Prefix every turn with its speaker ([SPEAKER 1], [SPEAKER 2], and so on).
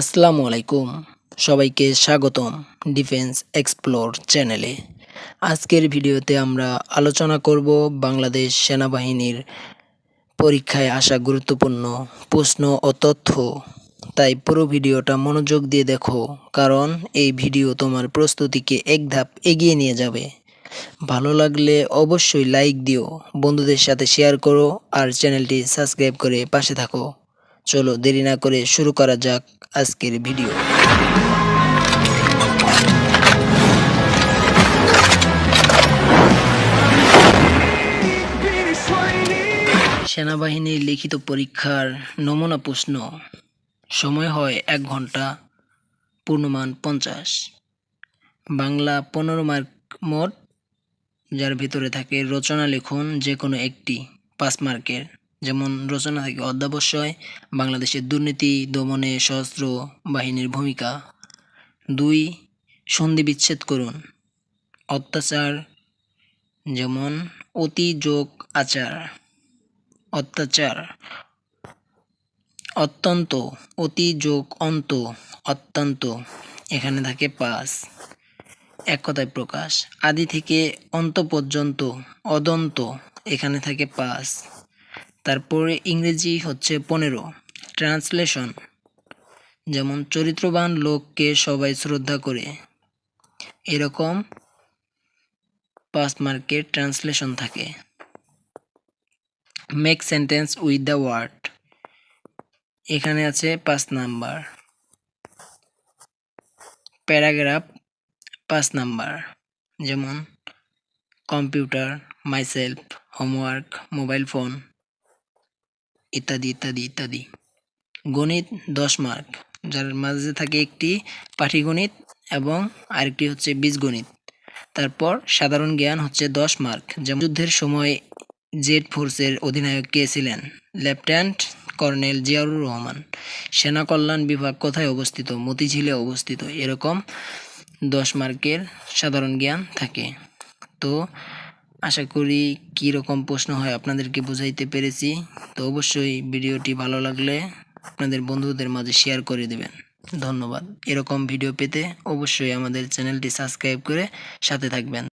[SPEAKER 1] আসসালামু আলাইকুম। সবাইকে স্বাগতম ডিফেন্স এক্সপ্লোর চ্যানেলে। আজকের ভিডিওতে আমরা আলোচনা করব বাংলাদেশ সেনাবাহিনীর পরীক্ষায় আসা গুরুত্বপূর্ণ প্রশ্ন ও তথ্য। তাই পুরো ভিডিওটা মনোযোগ দিয়ে দেখো, কারণ এই ভিডিও তোমার প্রস্তুতিকে এক ধাপ এগিয়ে নিয়ে যাবে। ভালো লাগলে অবশ্যই লাইক দিও, বন্ধুদের সাথে শেয়ার করো আর চ্যানেলটি সাবস্ক্রাইব করে পাশে থাকো। চলো দেরি না করে শুরু করা যাক আজকের ভিডিও। সেনাবাহিনীর লিখিত পরীক্ষার নমুনা প্রশ্ন। সময় হয় এক ঘণ্টা, পূর্ণমান পঞ্চাশ। বাংলা পনেরো মার্ক মোট, যার ভিতরে থাকে রচনা লিখুন যে কোনো একটি, পাঁচ মার্কের। যেমন রচনা থাকে অধ্যাবসায় বাংলাদেশের দুর্নীতি, দমনে সশস্ত্র বাহিনীর ভূমিকা। দুই, সন্ধি বিচ্ছেদ করুন। অত্যাচার, যেমন অতি যোগ আচার। অত্যাচার, অত্যন্ত, অতি যোগ অন্ত, অত্যন্ত। এখানে থাকে পাঁচ। এক কথায় প্রকাশ। আদি থেকে অন্ত পর্যন্ত, অদন্ত। এখানে থাকে পাঁচ। তারপরে ইংরেজি হচ্ছে পনেরো। ট্রান্সলেশন যেমন, চরিত্রবান লোককে সবাই শ্রদ্ধা করে। এরকম পাঁচ মার্কের ট্রান্সলেশন থাকে। Make sentence with the word এখানে আছে পাঁচ নাম্বার। প্যারাগ্রাফ পাঁচ নাম্বার। যেমন, computer myself homework mobile phone ইত্যাদি ইত্যাদি ইত্যাদি। গণিত দশ মার্ক, যার মাঝে থাকে একটি পাটিগণিত এবং আরেকটি হচ্ছে বীজগণিত। তারপর সাধারণ জ্ঞান হচ্ছে দশ মার্ক, যেমন যুদ্ধের সময় জেড ফোর্সের অধিনায়ক কে ছিলেন? Lieutenant colonel Ziaur Rahman. সেনা কল্যাণ বিভাগ কোথায় অবস্থিত? মতিঝিলে অবস্থিত। এরকম দশ মার্কের সাধারণ জ্ঞান থাকে। তো আশা করি কী রকম প্রশ্ন হয় আপনাদেরকে বুঝাইতে পেরেছি। তো অবশ্যই ভিডিওটি ভালো লাগলে আপনাদের বন্ধুদের মাঝে শেয়ার করে দেবেন। ধন্যবাদ। এরকম ভিডিও পেতে অবশ্যই আমাদের চ্যানেলটি সাবস্ক্রাইব করে সাথে থাকবেন।